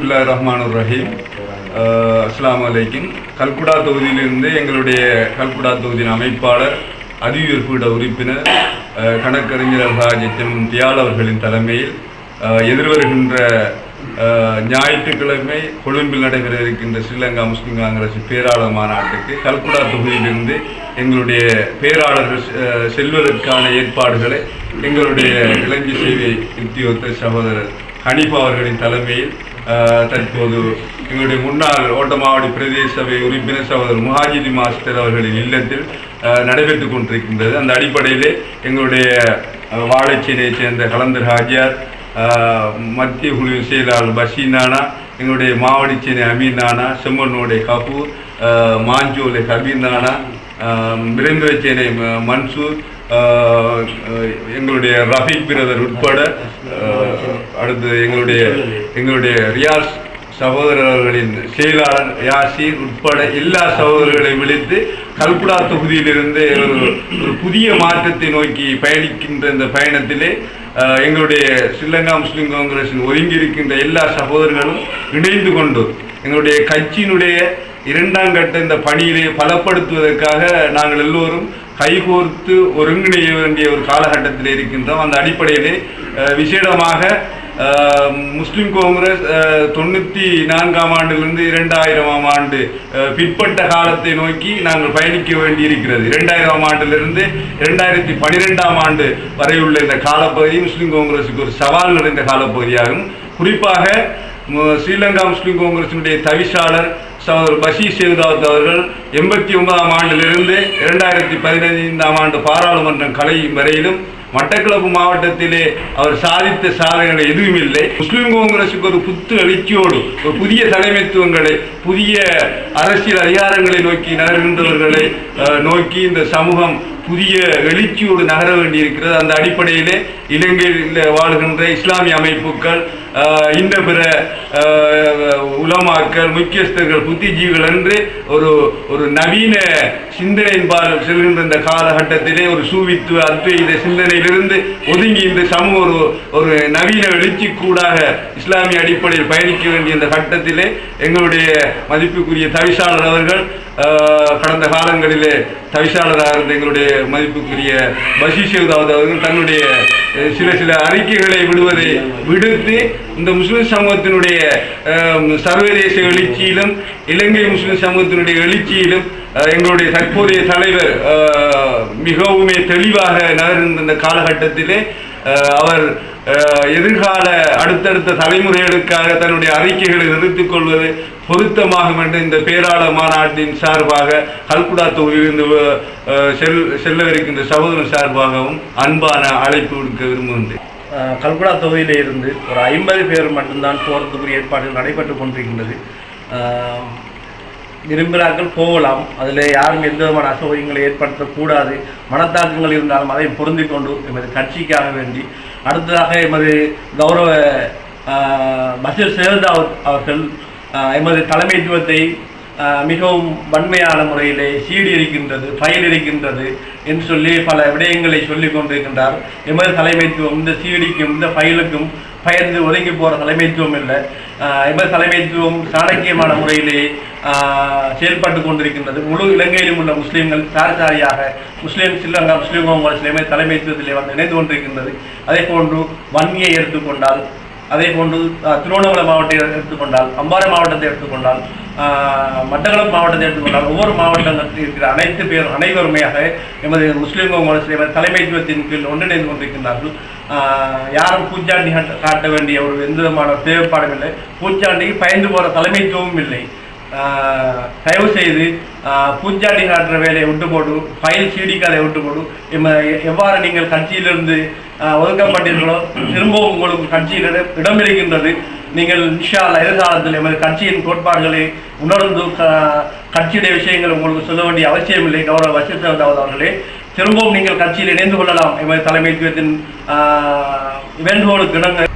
பிஸ்மில்லாஹ் ரஹ்மான் ரஹீம். அஸ்லாம் அலைக்கும். கல்குடா தொகுதியிலிருந்து எங்களுடைய கல்குடா தொகுதியின் அமைப்பாளர் அதிவிற்பீட உறுப்பினர் கணக்கறிஞர் அல்ஹாஜித்தன் தியால் அவர்களின் தலைமையில் எதிர்வருகின்ற ஞாயிற்றுக்கிழமை கொழும்பில் நடைபெற இருக்கின்ற ஸ்ரீலங்கா முஸ்லிம் காங்கிரஸ் பேராளர் மாநாட்டுக்கு கல்குடா தொகுதியிலிருந்து எங்களுடைய பேராளர்கள் செல்வதற்கான ஏற்பாடுகளை எங்களுடைய இளைஞர் சேவை உத்தியோகத்த சகோதரர் ஹனீஃபா அவர்களின் தலைமையில் தற்போது எங்களுடைய முன்னாள் ஓட்டமாவடி பிரதேச சபை உறுப்பினர் சகோதரர் முஹாஜிதி மாஸ்டர் அவர்களின் இல்லத்தில் நடைபெற்றுக் கொண்டிருக்கின்றது. அந்த அடிப்படையிலே எங்களுடைய அஹ், வாழைச்சேனையைச் சேர்ந்த கலந்தர் ஹாஜியார் மத்திய குழு செயலாளர் பஷீனானா எங்களுடைய மாவடிச்சேனை அமீர் நானா செம்மனுடைய கபூர் மாஞ்சோலை கபீர் நானா விரேந்திரச்சேனை மன்சூர் எங்களுடைய ரஃபீக் பிரதர் உட்பட அடுத்து எங்களுடைய எங்களுடைய ரியாஸ் சகோதரர்களின் செயலாளர் யாசி உட்பட எல்லா சகோதரர்களையும் விழித்து கல்குடா தொகுதியிலிருந்து ஒரு ஒரு புதிய மாற்றத்தை நோக்கி பயணிக்கின்ற இந்த பயணத்திலே எங்களுடைய ஸ்ரீலங்கா முஸ்லீம் காங்கிரஸின் ஒதுங்கியிருக்கின்ற எல்லா சகோதரர்களும் இணைந்து கொண்டு எங்களுடைய கட்சியினுடைய இரண்டாம் கட்ட இந்த பணியிலே பலப்படுத்துவதற்காக நாங்கள் எல்லோரும் கைகோர்த்து ஒருங்கிணைய வேண்டிய ஒரு காலகட்டத்தில் இருக்கின்றோம். அந்த அடிப்படையிலே விசேடமாக முஸ்லீம் காங்கிரஸ் தொண்ணூற்றி நான்காம் ஆண்டிலிருந்து இரண்டாயிரமாம் ஆண்டு பிற்பட்ட காலத்தை நோக்கி நாங்கள் பயணிக்க வேண்டி இருக்கிறது இரண்டாயிரம் ஆண்டிலிருந்து இரண்டாயிரத்தி பனிரெண்டாம் ஆண்டு வரையுள்ள இந்த காலப்பகுதி முஸ்லீம் காங்கிரஸுக்கு ஒரு சவால் நிறைந்த காலப்பகுதியாகும். குறிப்பாக ஸ்ரீலங்கா முஸ்லீம் காங்கிரசினுடைய தவிசாளர் சகோதரர் பஷீர் சேவ்தாத் அவர்கள் எண்பத்தி ஒன்பதாம் ஆண்டிலிருந்து இரண்டாயிரத்தி பதினைந்தாம் ஆண்டு பாராளுமன்றம் கலையும் வரையிலும் மட்டக்களப்பு மாவட்டத்திலே அவர் சாதித்த சாதனைகள் எதுவும் இல்லை முஸ்லிம் காங்கிரசுக்கு ஒரு புத்து எழுச்சியோடு ஒரு புதிய தலைமைத்துவங்களை புதிய அரசியல் அதிகாரங்களை நோக்கி நகர்கின்றவர்களை நோக்கி இந்த சமூகம் புதிய எழுச்சியோடு நகர வேண்டியிருக்கிறது. அந்த அடிப்படையிலே இலங்கையில் வாழ்கின்ற இஸ்லாமிய அமைப்புகள் இந்த பிற ஆஹ், உலமாக்கள் முக்கியஸ்தர்கள் புத்திஜீவிகள் என்று ஒரு ஒரு நவீன சிந்தனையின்பால் செல்கின்ற இந்த காலகட்டத்திலே ஒரு சூவித்துவ அத்வைத சிந்தனையிலிருந்து ஒதுங்கி இந்த சமூக ஒரு ஒரு நவீன எழுச்சி கூடாக இஸ்லாமிய அடிப்படையில் பயணிக்க வேண்டிய இந்த கட்டத்திலே எங்களுடைய மதிப்புக்குரிய தவிசாளர் அவர்கள் ஆஹ், கடந்த காலங்களிலே தவிசாளராக இருந்த எங்களுடைய மதிப்புக்குரிய பஷீர் சேவ்தாவத் அவர்கள் தன்னுடைய சில சில அறிக்கைகளை விடுவதை விடுத்து இந்த முஸ்லிம் சமூகத்தினுடைய சர்வதேச எழுச்சியிலும் இலங்கை முஸ்லிம் சமூகத்தினுடைய எழுச்சியிலும் எங்களுடைய தற்போதைய தலைவர் மிகவுமே தெளிவாக நகர்ந்த இந்த காலகட்டத்திலே அவர் எதிர்கால அடுத்தடுத்த தலைமுறைகளுக்காக தன்னுடைய அறிக்கைகளை நிறுத்திக் கொள்வது பொருத்தமாகும் என்று இந்த பேராள மாநாட்டின் சார்பாக கல்குடா தொகுதியிலிருந்து செல் செல்லவிருக்கின்ற சகோதரன் சார்பாகவும் அன்பான அழைப்பு விடுக்க விரும்புகின்றேன். கல்குடா தொகுதியிலிருந்து ஒரு ஐம்பது பேர் மட்டும்தான் போகிறதுக்குரிய ஏற்பாடுகள் நடைபெற்று கொண்டிருக்கின்றது. விரும்புகிறார்கள் போகலாம். அதில் யாரும் எந்த விதமான அசௌகரியங்களை ஏற்படுத்தக்கூடாது. மனத்தாக்கங்கள் இருந்தாலும் அதை பொருந்தி கொண்டு எமது கட்சிக்காக வேண்டி. அடுத்ததாக எமது கௌரவ அஹ், பஷீர் அவர்கள் எமது தலைமைத்துவத்தை மிகவும் வன்மையான முறையிலே சீடி இருக்கின்றது ஃபைல் இருக்கின்றது என்று சொல்லி பல விடயங்களை சொல்லிக் கொண்டிருக்கின்றார். எமது தலைமைத்துவம் இந்த சீடிக்கும் இந்த ஃபைலுக்கும் பயந்து ஒதுங்கி போகிற தலைமைத்துவம் இல்லை. எமது தலைமைத்துவம் சாணக்கியமான முறையிலே ஆஹ் செயல்பட்டு கொண்டிருக்கின்றது. முழு இலங்கையிலும் உள்ள முஸ்லீம்கள் சாரி சாரியாக முஸ்லீம் ஸ்ரீலங்கா முஸ்லீம் காங்கிரஸ் எமது தலைமைத்துவத்திலே வந்து இணைந்து கொண்டிருக்கின்றது. அதே போன்று வன்னியை எடுத்துக்கொண்டால் அதே போன்று திருவண்ணாமலை மாவட்டத்தை எடுத்துக்கொண்டால் அம்பாறை மாவட்டத்தை எடுத்துக்கொண்டால் மட்டக்களப்பு மாவட்டத்தை எடுத்துக்கொண்டால் ஒவ்வொரு மாவட்டங்களில் இருக்கிற அனைத்து பேர் அனைவருமையாக எமது முஸ்லீம் காங்கிரஸ் தலைமைத்துவத்தின் கீழ் ஒன்றிணைந்து கொண்டிருக்கின்றார்கள். ஆஹ், யாரும் பூச்சாண்டி காட்ட- வேண்டிய ஒரு எந்த விதமான தேவைப்பாடும் இல்லை. பூச்சாண்டிக்கு பயந்து போகிற தலைமைத்துவமும் இல்லை. ஆஹ், தயவு செய்து ஆஹ், பூஞ்சாண்டி காட்டுற வேலையை விட்டு போடும் ஃபைல் சீடிக்காதை விட்டு போடும் எம்ம- எவ்வாறு நீங்கள் கட்சியிலிருந்து ஆஹ், ஒதுக்கப்பட்டீர்களோ திரும்பவும் உங்களுக்கு கட்சியில் இடம் இருக்கின்றது நீங்கள் இன்ஷா எதிர்காலத்தில் எமது கட்சியின் கோட்பாடுகளை உணர்ந்து க- கட்சியுடைய விஷயங்கள் உங்களுக்கு சொல்ல வேண்டிய அவசியம் இல்லை. கௌரவ அவர்களே திரும்பவும் நீங்கள் கட்சியில் இணைந்து கொள்ளலாம். எமது தலைமைத்துவத்தின் ஆஹ், வேண்டுகோளுக்கு இணங்க